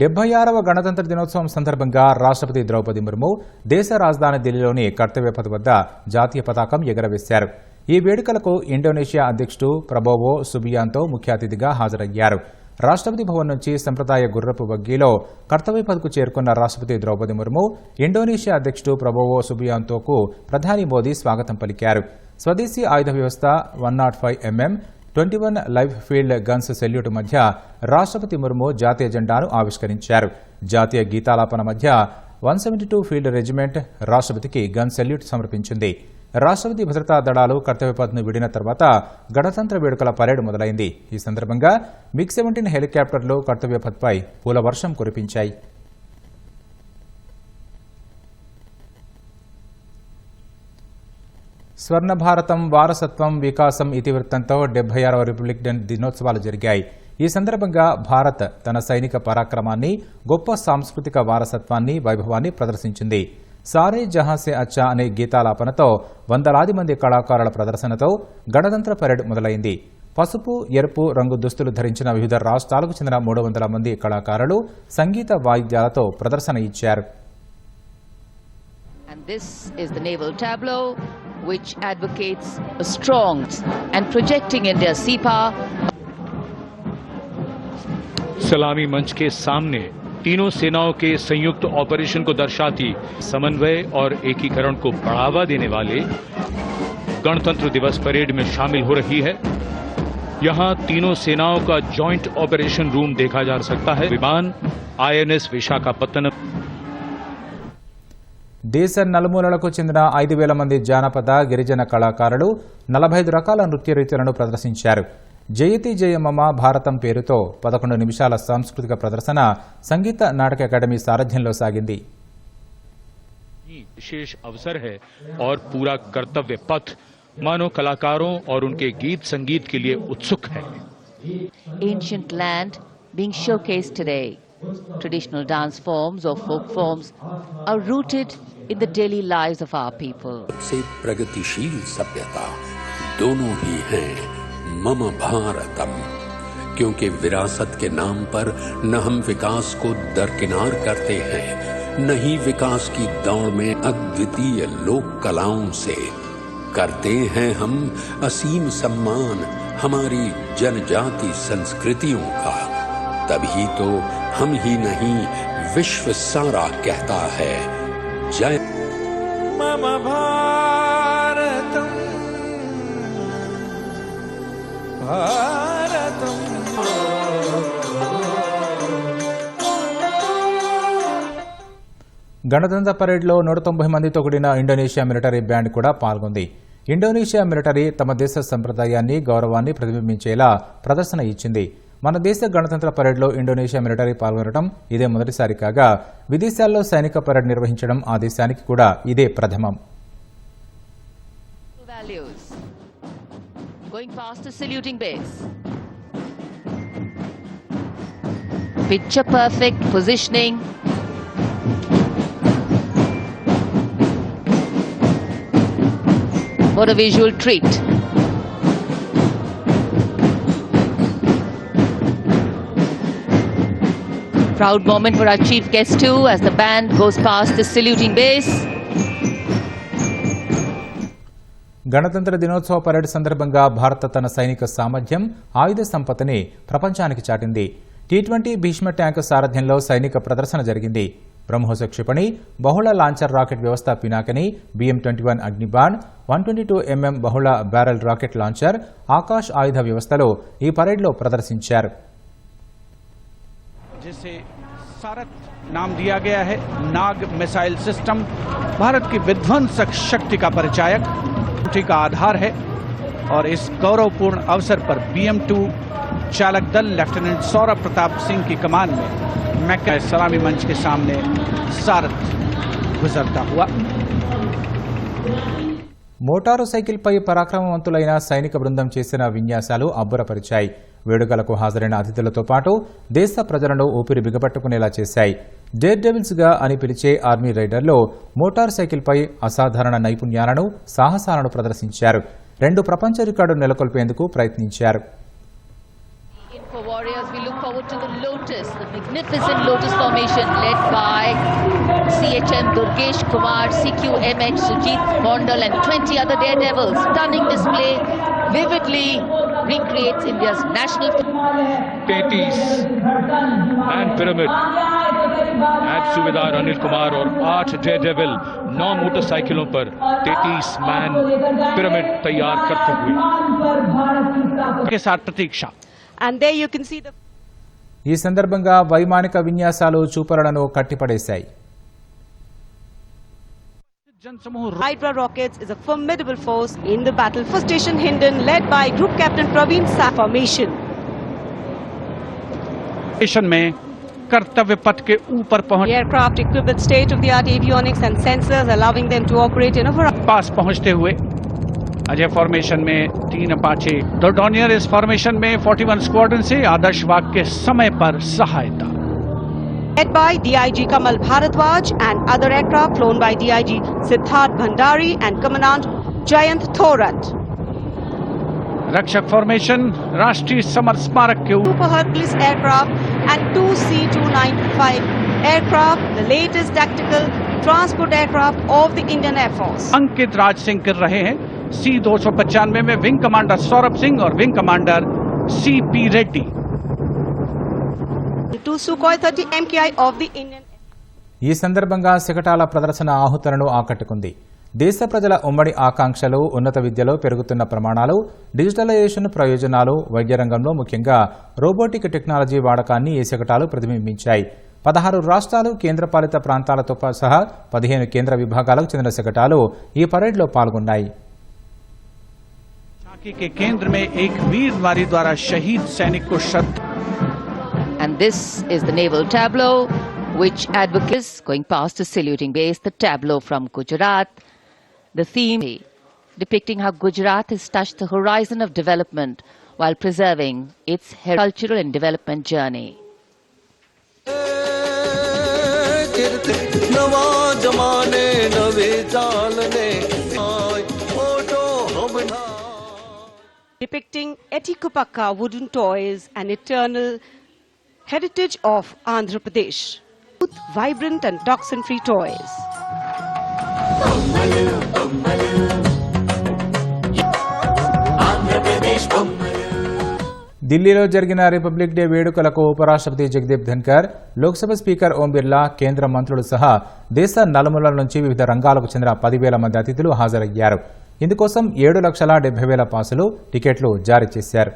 డెబ్బై ఆరవ గణతంత్ర దినోత్సవం సందర్భంగా రాష్ట్రపతి ద్రౌపది ముర్ము దేశ రాజధాని ఢిల్లీలోని కర్తవ్యపథ వద్ద జాతీయ పతాకం ఎగరవేశారు. ఈ వేడుకలకు ఇండోనేషియా అధ్యక్షుడు ప్రబోవో సుబియాంతో ముఖ్య అతిథిగా హాజరయ్యారు. రాష్ట్రపతి భవన్ నుంచి సంప్రదాయ గుర్రపు బగ్గీలో కర్తవ్యపథకు చేరుకున్న రాష్ట్రపతి ద్రౌపది ముర్ము ఇండోనేషియా అధ్యక్షుడు ప్రబోవో సుబియాంతోకు ప్రధాని మోదీ స్వాగతం పలికారు. స్వదేశీ ఆయుధ వ్యవస్థ one not five MM twenty one live field guns salute మధ్య రాష్ట్రపతి ముర్ము జాతీయ జెండాను ఆవిష్కరించారు. జాతీయ గీతాలాపన మధ్య one seventy two field regiment రాష్ట్రపతికి గన్ సెల్యూట్ సమర్పించింది. రాష్ట్రపతి భద్రతా దళాలు కర్తవ్యపథ్ను విడిన తర్వాత గణతంత్ర వేడుకల పరేడ్ మొదలైంది. ఈ సందర్భంగా మిగ్ సెవెంటీన్ హెలికాప్టర్లు కర్తవ్యపథ్పై పూల వర్షం కురిపించాయి. స్వర్ణ భారతం వారసత్వం వికాసం ఇతివృత్తంతో డెబ్బై ఆరవ రిపబ్లిక్ డే దినోత్సవాలు జరిగాయి. ఈ సందర్భంగా భారత్ తన సైనిక పరాక్రమాన్ని గొప్ప సాంస్కృతిక వారసత్వాన్ని వైభవాన్ని ప్రదర్శించింది. సారే జహాసే అచ్చా అనే గీతాలాపనతో వందలాది మంది కళాకారుల ప్రదర్శనతో గణతంత్ర పరేడ్ మొదలైంది. పసుపు ఎరుపు రంగు దుస్తులు ధరించిన వివిధ రాష్ట్రాలకు చెందిన మూడు వందల మంది కళాకారులు సంగీత వాయిద్యాలతో ప్రదర్శన ఇచ్చారు. And this is the naval tableau, which advocates a strong and projecting India's sea power. सलामी मंच के सामने तीनों सेनाओं के संयुक्त ऑपरेशन को दर्शाती समन्वय और एकीकरण को बढ़ावा देने वाले गणतंत्र दिवस परेड में शामिल हो रही है। यहाँ तीनों सेनाओं का जॉइंट ऑपरेशन रूम देखा जा सकता है। विमान आईएनएस विशाखापत्तनम। దేశ నలుమూలలకు చెందిన ఐదు వేల మంది జానపద గిరిజన కళాకారులు నలభై ఐదు రకాల నృత్య రీతులను ప్రదర్శించారు జయతి జయమమ భారతం పేరుతో పదకొండు నిమిషాల సాంస్కృతిక ప్రదర్శన సంగీత నాటక అకాడమీ సారథ్యంలో సాగింది ही विशेष अवसर है और पूरा कर्तव्य पथ मानव कलाकारों और उनके गीत संगीत के लिए उत्सुक है ancient land being showcased today. Traditional dance forms or folk forms are rooted in the daily lives of our people. से प्रगतिशील सभ्यता दोनों ही हैं मम भारतम, क्योंकि विरासत के नाम पर न हम विकास को दरकिनार करते हैं, न ही विकास की दौड़ में अद्वितीय लोक कलाओं से करते हैं हम असीम सम्मान हमारी जनजाति संस्कृतियों का तभी तो हम ही नहीं, विश्व सारा कहता है జయ మమ భారతం. భారతం. గణతంత్ర పరేడ్లో నూట తొంభై మందితో కూడిన ఇండోనేషియా మిలిటరీ బ్యాండ్ కూడా పాల్గొంది. ఇండోనేషియా మిలిటరీ తమ దేశ సంప్రదాయాన్ని గౌరవాన్ని ప్రతిబింబించేలా ప్రదర్శన ఇచ్చింది. మన దేశ గణతంత్ర పరేడ్లో ఇండోనేషియా మిలిటరీ పాల్గొనడం ఇదే మొదటిసారి కాగా విదేశాల్లో సైనిక పరేడ్ నిర్వహించడం ఆ దేశానికి కూడా ఇదే ప్రథమం Going past the saluting base. Picture. What a visual treat! Proud moment for our chief guest too as the band goes past the saluting base. గణతంత్ర దినోత్సవ పరేడ్ సందర్భంగా భారత తన సైనిక సామర్థ్యం ఆయుధ సంపత్తిని ప్రపంచానికి చాటింది. టీ ట్వంటీ భీష్మ ట్యాంకు సారథ్యంలో సైనిక ప్రదర్శన జరిగింది. బ్రహ్మోస క్షిపణి బహుళ లాంచర్ రాకెట్ వ్యవస్థ పినాకని BM twenty one Agnibaan one twenty two MM బహుళ బ్యారెల్ రాకెట్ లాంచర్ ఆకాశ్ ఆయుధ వ్యవస్థలో ఈ పరేడ్లో ప్రదర్శించారు. जिसे सारथ नाम दिया गया है नाग मिसाइल सिस्टम भारत की विध्वंसक शक्ति का परिचायक उठी का आधार है और इस गौरवपूर्ण अवसर पर बीएम टू चालक दल लेफ्टिनेंट सौरभ प्रताप सिंह की कमान में मैं सलामी मंच के सामने सारथ गुजरता हुआ మోటారు సైకిల్పై పరాక్రమవంతులైన సైనిక బృందం చేసిన విన్యాసాలు అబ్బురపరిచాయి వేడుకలకు హాజరైన అతిథులతో పాటు దేశ ప్రజలను ఊపిరి బిగపట్టుకునేలా చేశాయి. డేర్ డెవిల్స్గా అని పిలిచే ఆర్మీ రైడర్లో మోటార్ సైకిల్పై అసాధారణ నైపుణ్యాలను సాహసాలను ప్రదర్శించారు. రెండు ప్రపంచ రికార్డు నెలకొల్పేందుకు ప్రయత్నించారు. CHM Durgesh Kumar, CQMH Sujit Gondal and 20 other daredevils. Stunning recreates India's national तैतीस मैन पिरामिड एड सुबेदार अनिल कुमार और आठ डे डेविल नौ मोटरसाइकिलों पर तैतीस मैन पिरामिड तैयार करते हुए के साथ प्रतीक्षा And there you can see the ఈ సందర్భంగా వైమానిక విన్యాసాలు చూపరులను కట్టిపడేశాయి जनसमूह Hydra rockets is a formidable force in the battle for Station Hindon led by Group Captain Praveen Sa formation. Station में कर्तव्य पथ के ऊपर पहुँच aircraft equipped with state-of-the-art avionics and sensors allowing them to operate in a variety पास पहुँचते हुए Ajay formation में तीन Apache डोडोनियर इस फॉर्मेशन में 41 स्क्वाड्रन से आदर्श वाग के समय पर सहायता led by DIG Kamal Bharadwaj and other aircraft flown by DIG Siddharth Bhandari and Commandant Jayant Thorat. रक्षक फॉर्मेशन राष्ट्रीय समर स्मारक के ऊपर Super Hercules aircraft and two C-295 aircraft, the latest tactical transport aircraft of the Indian Air Force. अंकित राज सिंह कर रहे हैं सी दो सौ पचानवे में विंग कमांडर सौरभ सिंह और wing commander C P Reddy Two Sukhoi 30 MKI of the Indian ఈ సందర్భంగా శకటాల ప్రదర్శన ఆహుతులను ఆకట్టుకుంది దేశ ప్రజల ఉమ్మడి ఆకాంక్షలు ఉన్నత విద్యలో పెరుగుతున్న ప్రమాణాలు డిజిటలైజేషన్ ప్రయోజనాలు వైద్య రంగంలో ముఖ్యంగా రోబోటిక్ టెక్నాలజీ వాడకాన్ని ఈ శకటాలు ప్రతిబింబించాయి పదహారు రాష్ట్రాలు కేంద్రపాలిత ప్రాంతాలతో పా- సహా పదిహేను కేంద్ర విభాగాలకు చెందిన శకటాలు ఈ పరేడ్లో పాల్గొన్నాయి झांकी के केंद्र में एक वीर नारी द्वारा शहीद सैनिक को श्रद्धा This is the naval tableau, which advocates going past a saluting base, the tableau from Gujarat. The theme depicting how Gujarat has touched the horizon of development while preserving its cultural and development journey. Depicting Etikupaka wooden toys, an eternal heritage of Andhra Pradesh. Vibrant and toxin-free toys. ఢిల్లీలో జరిగిన republic day వేడుకలకు ఉపరాష్ట్రపతి Jagdeep Dhankhar Lok Sabha speaker Om Birla కేంద్ర మంత్రులు సహా దేశ నలుమూలల నుంచి వివిధ రంగాలకు చెందిన పదివేల మంది అతిథులు హాజరయ్యారు ఇందుకోసం ఏడు లక్షల డెబ్బై వేల పాసులు టికెట్లు జారీ చేశారు